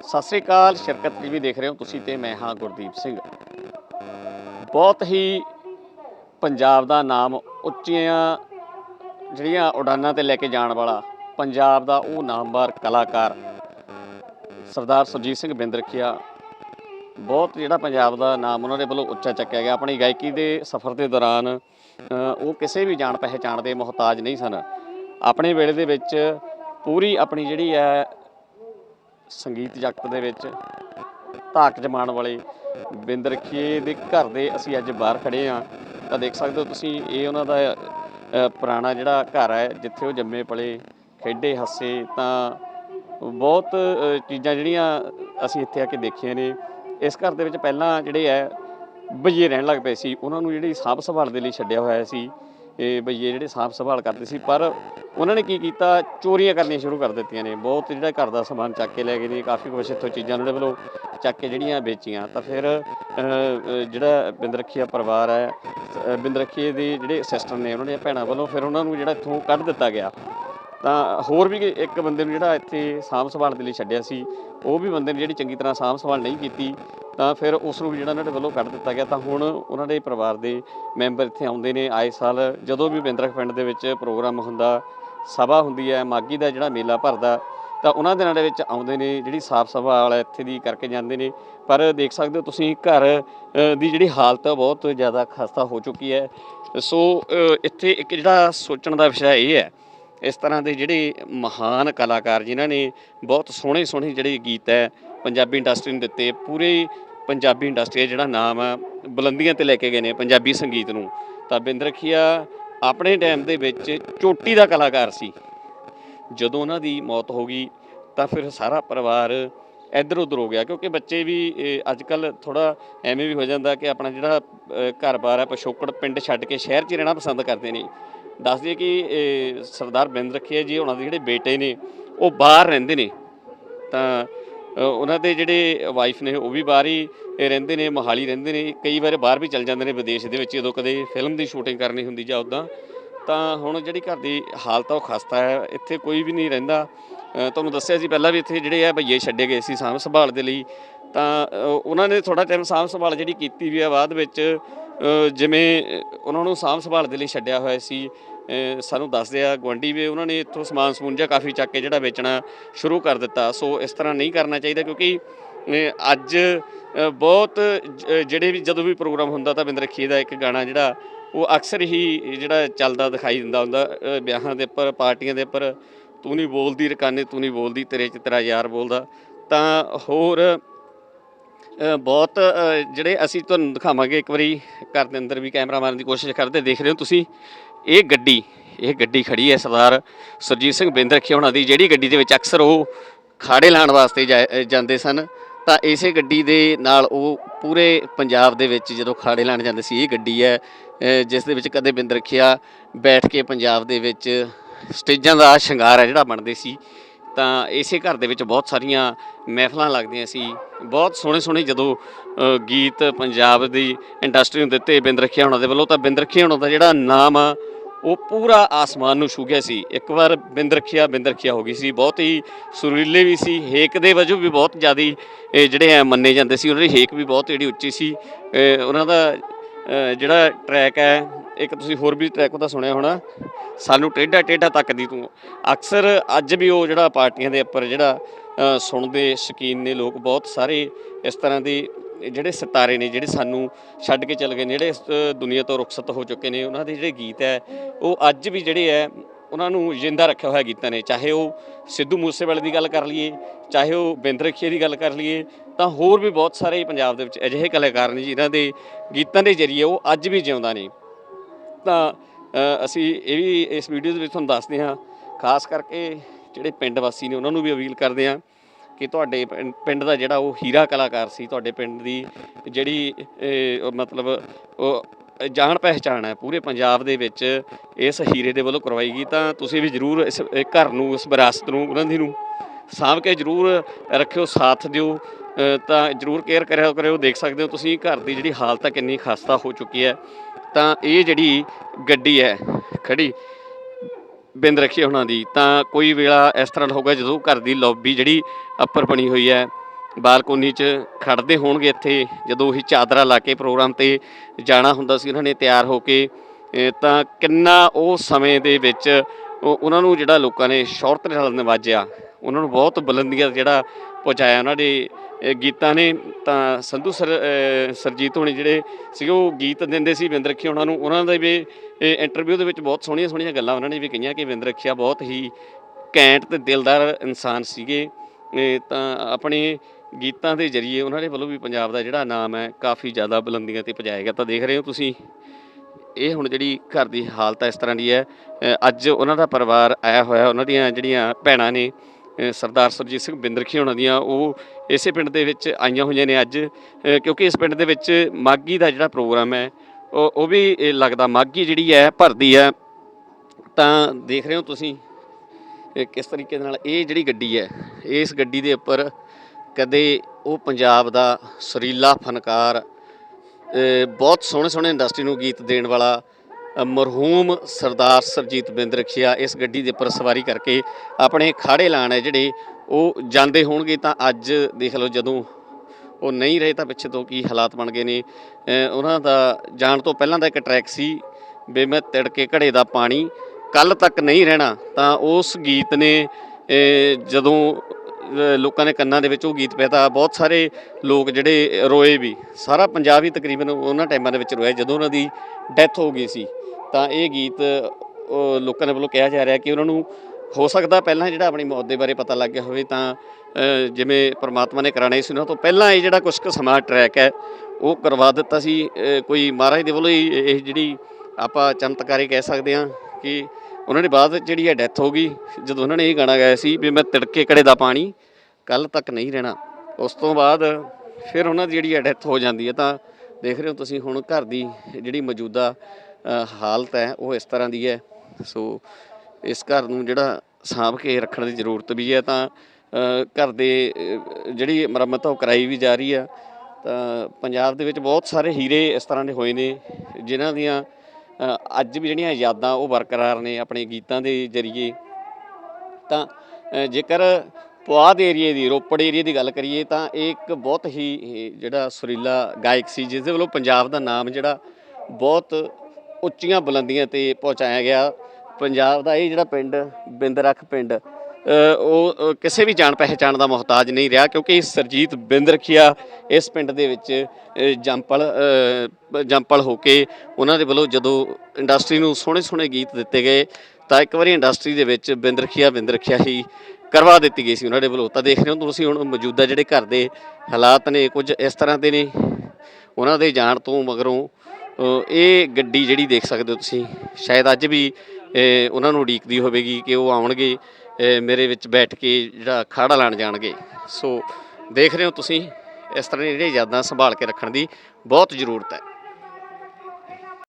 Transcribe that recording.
ਸਤਿ ਸ੍ਰੀ ਅਕਾਲ, ਸ਼ਿਰਕਤ ਟੀਵੀ ਦੇਖ ਰਹੇ ਹੋ ਤੁਸੀਂ ਤੇ ਮੈਂ ਹਾਂ ਗੁਰਦੀਪ ਸਿੰਘ। ਬਹੁਤ ਹੀ ਪੰਜਾਬ ਦਾ ਨਾਮ ਉੱਚੀਆਂ ਜਿਹੜੀਆਂ ਉਡਾਨਾਂ ਤੇ ਲੈ ਕੇ ਜਾਣ ਵਾਲਾ ਪੰਜਾਬ ਦਾ ਉਹ ਨਾਮਵਰ ਕਲਾਕਾਰ ਸਰਦਾਰ ਸੁਰਜੀਤ ਸਿੰਘ ਬਿੰਦਰਖੀਆ, ਬਹੁਤ ਜਿਹੜਾ ਪੰਜਾਬ ਦਾ ਨਾਮ ਉਹਨਾਂ ਦੇ ਵੱਲੋਂ ਉੱਚਾ ਚੱਕਿਆ ਗਿਆ। ਆਪਣੀ ਗਾਇਕੀ ਦੇ ਸਫ਼ਰ ਦੇ ਦੌਰਾਨ ਉਹ ਕਿਸੇ ਵੀ ਜਾਣ ਪਹਿਚਾਣ ਦੇ ਮੁਹਤਾਜ ਨਹੀਂ ਸਨ। ਆਪਣੇ ਵੇਲੇ ਦੇ ਵਿੱਚ ਪੂਰੀ ਆਪਣੀ ਜਿਹੜੀ ਹੈ ਸੰਗੀਤ ਜਗਤ ਦੇ ਵਿੱਚ ਧਾਕ ਜਮਾਣ ਵਾਲੇ ਬਿੰਦਰਖੀਏ ਦੇ ਘਰ ਦੇ ਅਸੀਂ ਅੱਜ ਬਾਹਰ ਖੜੇ ਆ ਤਾਂ ਦੇਖ ਸਕਦੇ ਹੋ ਤੁਸੀਂ, ਇਹ ਉਹਨਾਂ ਦਾ ਪੁਰਾਣਾ ਜਿਹੜਾ ਘਰ ਹੈ, ਜਿੱਥੇ ਉਹ ਜੰਮੇ ਪਲੇ, ਖੇਡੇ, ਹੱਸੇ, ਤਾਂ ਬਹੁਤ ਚੀਜ਼ਾਂ ਜਿਹੜੀਆਂ ਅਸੀਂ ਇੱਥੇ ਆ ਕੇ ਦੇਖੀਆਂ ਨੇ। ਇਸ ਘਰ ਦੇ ਵਿੱਚ ਪਹਿਲਾਂ ਜਿਹੜੇ ਹੈ ਬਈਏ ਰਹਿਣ ਲੱਗ ਪਏ ਸੀ। ਉਹਨਾਂ ਨੂੰ ਜਿਹੜੀ ਸਾਂਭ ਸੰਭਾਲ ਦੇ ਲਈ ਛੱਡਿਆ ਹੋਇਆ ਸੀ। ਇਹ ਬਈਏ ਜਿਹੜੇ ਸਾਂਭ ਸੰਭਾਲ ਕਰਦੇ ਸੀ ਪਰ ਉਹਨਾਂ ਨੇ ਕੀ ਕੀਤਾ? ਚੋਰੀਆਂ ਕਰਨੀਆਂ ਸ਼ੁਰੂ ਕਰ ਦਿੱਤੀਆਂ ਨੇ। ਬਹੁਤ ਜਿਹੜਾ ਘਰ ਦਾ ਸਮਾਨ ਚੱਕ ਕੇ ਲੈ ਗਏ ਨੇ ਕਾਫੀ ਕੁਛ ਇੱਥੋਂ ਚੀਜ਼ਾਂ ਉਹਨਾਂ ਦੇ ਵੱਲੋਂ ਚੱਕ ਕੇ ਜਿਹੜੀਆਂ ਵੇਚੀਆਂ। ਤਾਂ ਫਿਰ ਜਿਹੜਾ ਬਿੰਦਰਖੀਆ ਪਰਿਵਾਰ ਹੈ ਅ, ਬਿੰਦਰਖੀਏ ਦੇ ਜਿਹੜੇ ਸਿਸਟਰ ਨੇ ਉਹਨਾਂ ਦੀਆਂ ਭੈਣਾਂ ਵੱਲੋਂ ਫਿਰ ਉਹਨਾਂ ਨੂੰ ਜਿਹੜਾ ਇੱਥੋਂ ਕੱਢ ਦਿੱਤਾ ਗਿਆ। ਤਾਂ ਹੋਰ ਵੀ ਇੱਕ ਬੰਦੇ ਨੂੰ ਜਿਹੜਾ ਇੱਥੇ ਸਾਂਭ ਸੰਭਾਲ ਦੇ ਲਈ ਛੱਡਿਆ ਸੀ, ਉਹ ਵੀ ਬੰਦੇ ਨੇ ਜਿਹੜੀ ਚੰਗੀ ਤਰ੍ਹਾਂ ਸਾਂਭ ਸੰਭਾਲ ਨਹੀਂ ਕੀਤੀ, ਤਾਂ ਫਿਰ ਉਸ ਨੂੰ ਵੀ ਜਿਹੜਾ ਉਹਨਾਂ ਦੇ ਵੱਲੋਂ ਕੱਢ ਦਿੱਤਾ ਗਿਆ। ਤਾਂ ਹੁਣ ਉਹਨਾਂ ਦੇ ਪਰਿਵਾਰ ਦੇ ਮੈਂਬਰ ਇੱਥੇ ਆਉਂਦੇ ਨੇ ਆਏ ਸਾਲ, ਜਦੋਂ ਵੀ ਬਿੰਦਰਖ ਪਿੰਡ ਦੇ ਵਿੱਚ ਪ੍ਰੋਗਰਾਮ ਹੁੰਦਾ, ਸਭਾ ਹੁੰਦੀ ਹੈ ਮਾਗੀ ਦਾ ਜਿਹੜਾ ਮੇਲਾ ਭਰਦਾ, ਤਾਂ ਉਹਨਾਂ ਦਿਨਾਂ ਦੇ ਵਿੱਚ ਆਉਂਦੇ ਨੇ, ਜਿਹੜੀ ਸਾਫ਼ ਸੰਭਾਲ ਇੱਥੇ ਦੀ ਕਰਕੇ ਜਾਂਦੇ ਨੇ। ਪਰ ਦੇਖ ਸਕਦੇ ਹੋ ਤੁਸੀਂ ਘਰ ਦੀ ਜਿਹੜੀ ਹਾਲਤ ਹੈ ਬਹੁਤ ਜ਼ਿਆਦਾ ਖਸਤਾ ਹੋ ਚੁੱਕੀ ਹੈ। ਸੋ ਇੱਥੇ ਇੱਕ ਜਿਹੜਾ ਸੋਚਣ ਦਾ ਵਿਸ਼ਾ ਇਹ ਹੈ ਇਸ ਤਰ੍ਹਾਂ ਦੇ ਜਿਹੜੇ ਮਹਾਨ ਕਲਾਕਾਰ ਜਿਨ੍ਹਾਂ ਨੇ ਬਹੁਤ ਸੋਹਣੇ ਸੋਹਣੇ ਜਿਹੜੇ ਗੀਤ ਹੈ, ਪੰਜਾਬੀ ਇੰਡਸਟਰੀ ਨੂੰ ਦਿੱਤੇ, ਪੂਰੇ ਪੰਜਾਬੀ ਇੰਡਸਟਰੀ ਜਿਹੜਾ ਨਾਮ ਹੈ, ਬੁਲੰਦੀਆਂ ਤੇ ਲੈ ਕੇ ਗਏ ਨੇ ਪੰਜਾਬੀ ਸੰਗੀਤ ਨੂੰ। ਤਾਂ ਬਿੰਦਰ ਬਿੰਦਰਖੀਆ ਆਪਣੇ ਟਾਈਮ ਦੇ ਵਿੱਚ ਚੋਟੀ ਦਾ ਕਲਾਕਾਰ ਸੀ। ਜਦੋਂ ਉਹਨਾਂ ਦੀ ਮੌਤ ਹੋ ਗਈ, ਤਾਂ ਫਿਰ ਸਾਰਾ ਪਰਿਵਾਰ ਇੱਧਰ ਉੱਧਰ ਹੋ ਗਿਆ, ਕਿਉਂਕਿ ਬੱਚੇ ਵੀ ਅੱਜ ਕੱਲ ਥੋੜਾ ਐਵੇਂ ਵੀ ਹੋ ਜਾਂਦਾ ਕਿ ਆਪਣਾ ਜਿਹੜਾ ਘਰ-ਬਾਰ ਹੈ, ਪਿਛੋਕੜ ਪਿੰਡ ਛੱਡ ਕੇ ਸ਼ਹਿਰ 'ਚ ਰਹਿਣਾ ਪਸੰਦ ਕਰਦੇ ਨੇ। ਦੱਸ ਦਈਏ ਕਿ ਸਰਦਾਰ ਬਿੰਦ ਰੱਖਿਆ ਜੀ ਉਹਨਾਂ ਦੇ ਜਿਹੜੇ ਬੇਟੇ ਨੇ, ਉਹ ਬਾਹਰ ਰਹਿੰਦੇ ਨੇ। ਤਾਂ ਉਹਨਾਂ ਦੇ ਜਿਹੜੇ ਵਾਈਫ ਨੇ, ਉਹ ਵੀ ਬਾਹਰ ਹੀ ਰਹਿੰਦੇ ਨੇ, ਮੋਹਾਲੀ ਰਹਿੰਦੇ ਨੇ। ਕਈ ਵਾਰ ਬਾਹਰ ਵੀ ਚਲ ਜਾਂਦੇ ਨੇ ਵਿਦੇਸ਼ ਦੇ ਵਿੱਚ, ਜਦੋਂ ਕਦੇ ਫਿਲਮ ਦੀ ਸ਼ੂਟਿੰਗ ਕਰਨੀ ਹੁੰਦੀ ਜਾਂ ਉਦਾਂ ਤਾਂ ਹੁਣ ਜਿਹੜੀ ਘਰ ਦੀ ਹਾਲਤ ਆ, ਉਹ ਖਸਤਾ ਹੈ। ਇੱਥੇ ਕੋਈ ਵੀ ਨਹੀਂ ਰਹਿੰਦਾ। ਤੁਹਾਨੂੰ ਦੱਸਿਆ ਸੀ ਪਹਿਲਾਂ ਵੀ ਇੱਥੇ ਜਿਹੜੇ ਆ ਭਈਏ ਛੱਡੇ ਗਏ ਸੀ, ਸਾਂਭ ਸੰਭਾਲ ਦੇ ਲਈ। ਤਾਂ ਉਹਨਾਂ ਨੇ ਥੋੜਾ ਟਾਈਮ ਸਾਂਭ ਸੰਭਾਲ ਜਿਹੜੀ ਕੀਤੀ ਵੀ ਆ ਬਾਅਦ ਵਿੱਚ ਜਿਵੇਂ ਉਹਨਾਂ ਨੂੰ ਸਾਂਭ ਸੰਭਾਲ ਦੇ ਲਈ ਛੱਡਿਆ ਹੋਇਆ ਸੀ ਸਾਨੂੰ ਦੱਸਦੇ ਆ ਗੁਆਂਢੀ ਵੀ ਉਹਨਾਂ ਨੇ ਇੱਥੋਂ ਸਮਾਨ ਸਮੂਨ ਜਿਹਾ ਕਾਫੀ ਚੱਕ ਕੇ ਜਿਹੜਾ ਵੇਚਣਾ ਸ਼ੁਰੂ ਕਰ ਦਿੱਤਾ। ਸੋ ਇਸ ਤਰ੍ਹਾਂ ਨਹੀਂ ਕਰਨਾ ਚਾਹੀਦਾ ਕਿਉਂਕਿ ਅੱਜ ਬਹੁਤ ਜ- ਜਿਹੜੇ ਵੀ ਜਦੋਂ ਵੀ ਪ੍ਰੋਗਰਾਮ ਹੁੰਦਾ ਤਾਂ ਬਿੰਦਰ ਰੱਖੀ ਦਾ ਇੱਕ ਗਾਣਾ ਜਿਹੜਾ, ਉਹ ਅਕਸਰ ਹੀ ਜਿਹੜਾ ਚੱਲਦਾ ਦਿਖਾਈ ਦਿੰਦਾ ਹੁੰਦਾ ਵਿਆਹਾਂ ਦੇ ਉੱਪਰ, ਪਾਰਟੀਆਂ ਦੇ ਉੱਪਰ, ਤੂੰ ਨਹੀਂ ਬੋਲਦੀ ਰਕਾਨੇ, ਤੂੰ ਨਹੀਂ ਬੋਲਦੀ ਤੇਰੇ ਚ ਤੇਰਾ ਯਾਰ ਬੋਲਦਾ। ਤਾਂ ਹੋਰ ਬਹੁਤ ਜਿਹੜੇ ਅਸੀਂ ਤੁਹਾਨੂੰ ਦਿਖਾਵਾਂਗੇ ਇੱਕ ਵਾਰੀ ਘਰ ਦੇ ਅੰਦਰ ਵੀ ਕੈਮਰਾ ਮਾਰਨ ਦੀ ਕੋਸ਼ਿਸ਼ ਕਰਦੇ ਦੇਖ ਰਹੇ ਹੋ ਤੁਸੀਂ, ਇਹ ਗੱਡੀ ਇਹ ਗੱਡੀ ਖੜੀ ਹੈ ਸਰਦਾਰ ਸੁਰਜੀਤ ਸਿੰਘ ਬਿੰਦ ਰੱਖਿਆ ਹੋਣਾ ਦੀ, ਜਿਹੜੀ ਗੱਡੀ ਦੇ ਵਿੱਚ ਅਕਸਰ ਉਹ ਖਾੜੇ ਲਾਣ ਵਾਸਤੇ ਜਾ- ਜਾਂਦੇ ਸਨ, ਤਾਂ ਇਸੇ ਗੱਡੀ ਦੇ ਨਾਲ ਉਹ ਪੂਰੇ ਪੰਜਾਬ ਦੇ ਵਿੱਚ ਜਦੋਂ ਖਾੜੇ ਲਾਣ ਜਾਂਦੇ ਸੀ, ਇਹ ਗੱਡੀ ਹੈ ਜਿਸ ਦੇ ਵਿੱਚ ਕਦੇ ਬਿੰਦ ਰੱਖਿਆ, ਬੈਠ ਕੇ ਪੰਜਾਬ ਦੇ ਵਿੱਚ ਸਟੇਜਾਂ ਦਾ ਸ਼ਿੰਗਾਰ ਹੈ ਜਿਹੜਾ ਬਣਦੇ ਸੀ ਤਾਂ ਇਸੇ ਘਰ ਦੇ ਵਿੱਚ ਬਹੁਤ ਸਾਰੀਆਂ ਮਹਿਫਲਾਂ ਲੱਗਦੀਆਂ ਸੀ। ਬਹੁਤ ਸੋਹਣੇ ਸੋਹਣੇ ਜਦੋਂ ਗੀਤ ਪੰਜਾਬ ਦੀ ਇੰਡਸਟਰੀ ਨੂੰ ਦਿੱਤੇ ਬਿੰਦ ਰੱਖਿਆ ਹੋਣਾ ਦੇ ਵੱਲੋਂ ਤਾਂ ਬਿੰਦ ਰੱਖਿਆ ਹੋਣਾ ਦਾ ਜਿਹੜਾ ਨਾਮ ਆ, ਉਹ ਪੂਰਾ ਆਸਮਾਨ ਨੂੰ ਛੂ ਗਿਆ ਸੀ। ਇੱਕ ਵਾਰ ਬਿੰਦ ਰੱਖਿਆ ਬਿੰਦ ਰੱਖਿਆ ਹੋ ਗਈ ਸੀ। ਬਹੁਤ ਹੀ ਸੁਰੀਲੇ ਵੀ ਸੀ। ਹੇਕ ਦੇ ਵਜੋਂ ਵੀ ਬਹੁਤ ਜ਼ਿਆਦੀ ਜਿਹੜੇ ਆ ਮੰਨੇ ਜਾਂਦੇ ਸੀ। ਉਹਨਾਂ ਦੀ ਹੇਕ ਵੀ ਬਹੁਤ ਜਿਹੜੀ ਉੱਚੀ ਸੀ। ਉਹਨਾਂ ਦਾ ਜਿਹੜਾ ਟਰੈਕ ਹੈ ਇੱਕ ਤੁਸੀਂ ਹੋਰ ਵੀ ਟਰੈਕ ਉਹਦਾ ਸੁਣਿਆ ਹੋਣਾ, ਸਾਨੂੰ ਟੇਢਾ ਟੇਢਾ ਤੱਕਦੀ ਤੂੰ। ਅਕਸਰ ਅੱਜ ਵੀ ਉਹ ਜਿਹੜਾ ਪਾਰਟੀਆਂ ਦੇ ਉੱਪਰ ਜਿਹੜਾ ਸੁਣਦੇ ਸ਼ਕੀਨ ਨੇ ਲੋਕ ਬਹੁਤ ਸਾਰੇ ਇਸ ਤਰ੍ਹਾਂ ਦੇ, ਜਿਹੜੇ ਸਿਤਾਰੇ ਨੇ, ਜਿਹੜੇ ਸਾਨੂੰ ਛੱਡ ਕੇ ਚਲੇ ਗਏ ਨੇ, ਜਿਹੜੇ ਇਸ ਦੁਨੀਆ ਤੋਂ ਰੁਖਸਤ ਹੋ ਚੁੱਕੇ ਨੇ, ਉਹਨਾਂ ਦੇ ਜਿਹੜੇ ਗੀਤ ਹੈ, ਉਹ ਅੱਜ ਵੀ ਜਿਹੜੇ ਹੈ, ਉਹਨਾਂ ਨੂੰ ਜਿੰਦਾ ਰੱਖਿਆ ਹੋਇਆ ਗੀਤਾਂ ਨੇ। ਚਾਹੇ ਉਹ ਸਿੱਧੂ ਮੂਸੇਵਾਲੇ ਦੀ ਗੱਲ ਕਰ ਲਈਏ, ਚਾਹੇ ਉਹ ਬਿੰਦ ਰਖੀਏ ਦੀ ਗੱਲ ਕਰ ਲਈਏ, ਤਾਂ ਹੋਰ ਵੀ ਬਹੁਤ ਸਾਰੇ ਪੰਜਾਬ ਦੇ ਵਿੱਚ ਅਜਿਹੇ ਕਲਾਕਾਰ ਨੇ ਜਿਨ੍ਹਾਂ ਦੇ ਗੀਤਾਂ ਦੇ ਜ਼ਰੀਏ ਉਹ ਅੱਜ ਵੀ ਜਿਉਂਦਾ ਨੇ। ਤਾਂ ਅਸੀਂ ਇਹ ਵੀ ਇਸ ਵੀਡੀਓ ਦੇ ਵਿੱਚ ਤੁਹਾਨੂੰ ਦੱਸਦੇ ਹਾਂ, ਖਾਸ ਕਰਕੇ ਜਿਹੜੇ ਪਿੰਡ ਵਾਸੀ ਨੇ ਉਹਨਾਂ ਨੂੰ ਵੀ ਅਪੀਲ ਕਰਦੇ ਹਾਂ ਕਿ ਤੁਹਾਡੇ ਪਿੰ- ਪਿੰਡ ਦਾ ਜਿਹੜਾ ਉਹ ਹੀਰਾ ਕਲਾਕਾਰ ਸੀ, ਤੁਹਾਡੇ ਪਿੰਡ ਦੀ ਜਿਹੜੀ ਮਤਲਬ ਉਹ ਜਾਣ ਪਹਿਚਾਣ ਹੈ ਪੂਰੇ ਪੰਜਾਬ ਦੇ ਵਿੱਚ, ਇਸ ਹੀਰੇ ਦੇ ਵੱਲੋਂ ਕਰਵਾਈ ਗਈ, ਤਾਂ ਤੁਸੀਂ ਵੀ ਜਰੂਰ ਇਸ ਘਰ ਨੂੰ, ਇਸ ਵਿਰਾਸਤ ਨੂੰ, ਉਹਨਾਂ ਦੀ ਨੂੰ ਸਾਂਭ ਕੇ ਜਰੂਰ ਰੱਖਿਓ, ਸਾਥ ਦਿਓ ਤਾਂ ਜਰੂਰ ਕੇਅਰ ਕਰਿਆ ਕਰਿਓ, ਦੇਖ ਸਕਦੇ ਹੋ ਤੁਸੀਂ ਘਰ ਦੀ ਜਿਹੜੀ ਹਾਲਤ ਹੈ ਕਿੰਨੀ ਖਸਤਾ ਹੋ ਚੁੱਕੀ ਹੈ। ਤਾਂ ਇਹ ਜਿਹੜੀ ਗੱਡੀ ਹੈ ਖੜੀ ਬਿੰਦ ਰੱਖੀ ਉਹਨਾਂ ਦੀ, ਤਾਂ ਕੋਈ ਵੇਲਾ ਇਸ ਤਰ੍ਹਾਂ ਦਾ ਹੋਊਗਾ ਜਦੋਂ ਘਰ ਦੀ ਲੌਬੀ ਜਿਹੜੀ ਅੱਪਰ ਬਣੀ ਹੋਈ ਹੈ, ਬਾਲਕੋਨੀ 'ਚ ਖੜਦੇ ਹੋਣਗੇ ਇੱਥੇ, ਜਦੋਂ ਉਹੀ ਚਾਦਰਾ ਲਾ ਕੇ ਪ੍ਰੋਗਰਾਮ ਤੇ ਜਾਣਾ ਹੁੰਦਾ ਸੀ, ਉਹਨਾਂ ਨੇ ਤਿਆਰ ਹੋ ਕੇ ਤਾਂ ਕਿੰਨਾ ਉਹ ਸਮੇਂ ਦੇ ਵਿੱਚ ਉਹਨਾਂ ਨੂੰ ਜਿਹੜਾ ਲੋਕਾਂ ਨੇ ਸ਼ੌਹਰਤ ਨਾਲ ਨਵਾਜਿਆ। ਉਹਨਾਂ ਨੂੰ ਬਹੁਤ ਬੁਲੰਦੀਆਂ ਜਿਹੜਾ ਪਹੁੰਚਾਇਆ ਉਹਨਾਂ ਦੇ ਗੀਤਾਂ ਨੇ ਤਾਂ ਸੰਧੂ ਸਰ ਸਰਜੀਤ ਹੋਣੀ ਜਿਹੜੇ ਸੀਗੇ, ਉਹ ਗੀਤ ਦਿੰਦੇ ਸੀ ਵਿੰਦਰ ਰੱਖੀ ਉਹਨਾਂ ਨੂੰ। ਉਹਨਾਂ ਦੇ ਵੀ ਇੰਟਰਵਿਊ ਦੇ ਵਿੱਚ ਬਹੁਤ ਸੋਹਣੀਆਂ ਸੋਹਣੀਆਂ ਗੱਲਾਂ ਉਹਨਾਂ ਨੇ ਵੀ ਕਹੀਆਂ ਕਿ ਵਿੰਦਰ ਰੱਖਿਆ ਬਹੁਤ ਹੀ ਕੈਂਟ ਤੇ ਦਿਲਦਾਰ ਇਨਸਾਨ ਸੀਗੇ। ਤਾਂ ਆਪਣੇ ਗੀਤਾਂ ਦੇ ਜ਼ਰੀਏ ਉਹਨਾਂ ਦੇ ਵੱਲੋਂ ਵੀ ਪੰਜਾਬ ਦਾ ਜਿਹੜਾ ਨਾਮ ਹੈ, ਕਾਫੀ ਜ਼ਿਆਦਾ ਬੁਲੰਦੀਆਂ ਤੇ ਪਹੁੰਚਾਇਆ ਗਿਆ। ਤਾਂ ਦੇਖ ਰਹੇ ਹੋ ਤੁਸੀਂ, ਇਹ ਹੁਣ ਜਿਹੜੀ ਘਰ ਦੀ ਹਾਲਤ ਇਸ ਤਰ੍ਹਾਂ ਦੀ ਹੈ। ਅੱਜ ਉਹਨਾਂ ਦਾ ਪਰਿਵਾਰ ਆਇਆ ਹੋਇਆ, ਉਹਨਾਂ ਦੀਆਂ ਜਿਹੜੀਆਂ ਭੈਣਾਂ ਨੇ ਸਰਦਾਰ ਸਰਜੀਤ ਸਿੰਘ ਬਿੰਦਰਖੀ ਉਹਨਾਂ ਦੀਆਂ, ਉਹ ਇਸੇ ਪਿੰਡ ਦੇ ਵਿੱਚ ਆਈਆਂ ਹੋਈਆਂ ਨੇ ਅੱਜ। ਕਿਉਂਕਿ ਇਸ ਪਿੰਡ ਦੇ ਵਿੱਚ ਮਾਗੀ ਦਾ ਜਿਹੜਾ ਪ੍ਰੋਗਰਾਮ ਹੈ, ਉਹ ਉਹ ਵੀ ਲੱਗਦਾ ਮਾਗੀ ਜਿਹੜੀ ਹੈ, ਭਰਦੀ ਹੈ। ਤਾਂ ਦੇਖ ਰਹੇ ਹੋ ਤੁਸੀਂ ਕਿਸ ਤਰੀਕੇ ਨਾਲ ਇਹ ਜਿਹੜੀ ਗੱਡੀ ਹੈ, ਇਸ ਗੱਡੀ ਦੇ ਉੱਪਰ ਕਦੇ ਉਹ ਪੰਜਾਬ ਦਾ ਸੁਰੀਲਾ ਫਨਕਾਰ ਬਹੁਤ ਸੋਹਣੇ ਸੋਹਣੇ ਇੰਡਸਟਰੀ ਨੂੰ ਗੀਤ ਦੇਣ ਵਾਲਾ ਮਰਹੂਮ ਸਰਦਾਰ ਸਰਜੀਤ ਬਿੰਦ ਰਖੀਆ ਇਸ ਗੱਡੀ ਦੇ ਉੱਪਰ ਸਵਾਰੀ ਕਰਕੇ ਆਪਣੇ ਖਾੜੇ ਲਾਣ ਹੈ ਜਿਹੜੇ ਉਹ ਜਾਂਦੇ ਹੋਣਗੇ ਤਾਂ ਅੱਜ ਦੇਖ ਲਓ ਜਦੋਂ ਉਹ ਨਹੀਂ ਰਹੇ ਤਾਂ ਪਿੱਛੇ ਤੋਂ ਕੀ ਹਾਲਾਤ ਬਣ ਗਏ ਨੇ। ਉਹਨਾਂ ਦਾ ਜਾਣ ਤੋਂ ਪਹਿਲਾਂ ਦਾ ਇੱਕ ਟਰੈਕ ਸੀ ਬੇ ਮੈਂ ਤਿੜਕੇ ਘੜੇ ਦਾ ਪਾਣੀ ਕੱਲ ਤੱਕ ਨਹੀਂ ਰਹਿਣਾ ਤਾਂ ਉਸ ਗੀਤ ਨੇ ਜਦੋਂ ਲੋਕਾਂ ਦੇ ਕੰਨਾਂ ਦੇ ਵਿੱਚ ਉਹ ਗੀਤ ਪੈਦਾ ਬਹੁਤ ਸਾਰੇ ਲੋਕ ਜਿਹੜੇ ਰੋਏ ਵੀ। ਸਾਰਾ ਪੰਜਾਬ ਹੀ ਤਕਰੀਬਨ ਉਹਨਾਂ ਟਾਈਮਾਂ ਦੇ ਵਿੱਚ ਰੋਇਆ। ਜਦੋਂ ਉਹਨਾਂ ਦੀ ਡੈਥ ਹੋ ਗਈ ਸੀ, ਤਾਂ ਇਹ ਗੀਤ ਲੋਕਾਂ ਦੇ ਵੱਲੋਂ ਕਿਹਾ ਜਾ ਰਿਹਾ ਕਿ ਉਹਨਾਂ ਨੂੰ ਹੋ ਸਕਦਾ ਪਹਿਲਾਂ ਜਿਹੜਾ ਆਪਣੀ ਮੌਤ ਦੇ ਬਾਰੇ ਪਤਾ ਲੱਗ ਗਿਆ ਹੋਵੇ, ਤਾਂ ਜਿਵੇਂ ਪ੍ਰਮਾਤਮਾ ਨੇ ਕਰਾਣਾ ਸੀ ਉਹਨਾਂ ਤੋਂ ਪਹਿਲਾਂ ਇਹ ਜਿਹੜਾ ਕੁਝ ਕੁ ਸਮਾਂ ਟਰੈਕ ਹੈ, ਉਹ ਕਰਵਾ ਦਿੱਤਾ ਸੀ। ਕੋਈ ਮਹਾਰਾਜ ਦੇ ਵੱਲੋਂ ਹੀ ਇਹ ਜਿਹੜੀ ਆਪਾਂ ਚਮਤਕਾਰੀ ਕਹਿ ਸਕਦੇ ਹਾਂ ਕਿ ਉਹਨਾਂ ਦੇ ਬਾਅਦ ਜਿਹੜੀ ਹੈ ਡੈਥ ਹੋ ਗਈ, ਜਦੋਂ ਉਹਨਾਂ ਨੇ ਇਹ ਗਾਣਾ ਗਾਇਆ ਸੀ ਵੀ ਮੈਂ ਤਿੜਕੇ ਕੜੇ ਦਾ ਪਾਣੀ ਕੱਲ ਤੱਕ ਨਹੀਂ ਰਹਿਣਾ। ਉਸ ਤੋਂ ਬਾਅਦ ਫਿਰ ਉਹਨਾਂ ਦੀ ਜਿਹੜੀ ਹੈ ਡੈਥ ਹੋ ਜਾਂਦੀ ਹੈ ਤਾਂ ਦੇਖ ਰਹੇ ਹੋ ਤੁਸੀਂ ਹੁਣ ਘਰ ਦੀ ਜਿਹੜੀ ਮੌਜੂਦਾ ਹਾਲਤ ਹੈ, ਉਹ ਇਸ ਤਰ੍ਹਾਂ ਦੀ ਹੈ। ਸੋ ਇਸ ਘਰ ਨੂੰ ਜਿਹੜਾ ਸਾਂਭ ਕੇ ਰੱਖਣ ਦੀ ਜ਼ਰੂਰਤ ਵੀ ਹੈ ਤਾਂ ਘਰ ਦੇ ਜਿਹੜੀ ਮੁਰੰਮਤ ਆ ਉਹ ਕਰਾਈ ਵੀ ਜਾ ਰਹੀ ਆ। ਤਾਂ ਪੰਜਾਬ ਦੇ ਵਿੱਚ ਬਹੁਤ ਸਾਰੇ ਹੀਰੇ ਇਸ ਤਰ੍ਹਾਂ ਦੇ ਹੋਏ ਨੇ, ਜਿਨ੍ਹਾਂ ਦੀਆਂ ਅੱਜ ਵੀ ਜਿਹੜੀਆਂ ਯਾਦਾਂ ਉਹ ਬਰਕਰਾਰ ਨੇ ਆਪਣੇ ਗੀਤਾਂ ਦੇ ਜ਼ਰੀਏ। ਤਾਂ ਜੇਕਰ ਪੁਆਧ ਏਰੀਏ ਦੀ, ਰੋਪੜ ਏਰੀਏ ਦੀ ਗੱਲ ਕਰੀਏ, ਤਾਂ ਇਹ ਇੱਕ ਬਹੁਤ ਹੀ ਜਿਹੜਾ ਸੁਰੀਲਾ ਗਾਇਕ ਸੀ ਜਿਸ ਦੇ ਵੱਲੋਂ ਪੰਜਾਬ ਦਾ ਨਾਮ ਜਿਹੜਾ ਬਹੁਤ ਉੱਚੀਆਂ ਬੁਲੰਦੀਆਂ ਤੇ ਪਹੁੰਚਾਇਆ ਗਿਆ। ਪੰਜਾਬ ਦਾ ਇਹ ਜਿਹੜਾ ਪਿੰਡ, ਬਿੰਦਰਖ ਪਿੰਡ ਉਹ ਕਿਸੇ ਵੀ ਜਾਣ ਪਹਿਚਾਣ ਦਾ ਮੁਹਤਾਜ ਨਹੀਂ ਰਿਹਾ ਕਿਉਂਕਿ ਸਰਜੀਤ ਬਿੰਦਰਖੀਆ ਇਸ ਪਿੰਡ ਦੇ ਵਿੱਚ ਜੰਪਲ ਜੰਪਲ ਹੋ ਕੇ ਉਹਨਾਂ ਦੇ ਵੱਲੋਂ ਜਦੋਂ ਇੰਡਸਟਰੀ ਨੂੰ ਸੋਹਣੇ ਸੋਹਣੇ ਗੀਤ ਦਿੱਤੇ ਗਏ, ਤਾਂ ਇੱਕ ਵਾਰੀ ਇੰਡਸਟਰੀ ਦੇ ਵਿੱਚ ਬਿੰਦਰਖੀਆ ਬਿੰਦਰਖੀਆ ਹੀ ਕਰਵਾ ਦਿੱਤੀ ਗਈ ਸੀ ਉਹਨਾਂ ਦੇ ਵੱਲੋਂ। ਤਾਂ ਦੇਖ ਰਹੇ ਹੋ ਤੁਸੀਂ ਹੁਣ ਮੌਜੂਦਾ ਜਿਹੜੇ ਘਰ ਦੇ ਹਾਲਾਤ ਨੇ, ਕੁਝ ਇਸ ਤਰ੍ਹਾਂ ਦੇ ਨੇ ਉਹਨਾਂ ਦੇ ਜਾਣ ਤੋਂ ਮਗਰੋਂ ਇਹ ਗੱਡੀ ਜਿਹੜੀ ਦੇਖ ਸਕਦੇ ਹੋ ਤੁਸੀਂ, ਸ਼ਾਇਦ ਅੱਜ ਵੀ ਉਹਨਾਂ ਨੂੰ ਉਡੀਕਦੀ ਹੋਵੇਗੀ ਕਿ ਉਹ ਆਉਣਗੇ। ਮੇਰੇ ਵਿੱਚ ਬੈਠ ਕੇ ਜਿਹੜਾ ਖਾੜਾ ਲਾਣ ਜਾਣਗੇ। ਸੋ ਦੇਖ ਰਹੇ ਹੋ ਤੁਸੀਂ, ਇਸ ਤਰ੍ਹਾਂ ਦੀਆਂ ਜਿਹੜੀਆਂ ਯਾਦਾਂ ਸੰਭਾਲ ਕੇ ਰੱਖਣ ਦੀ ਬਹੁਤ ਜ਼ਰੂਰਤ ਹੈ।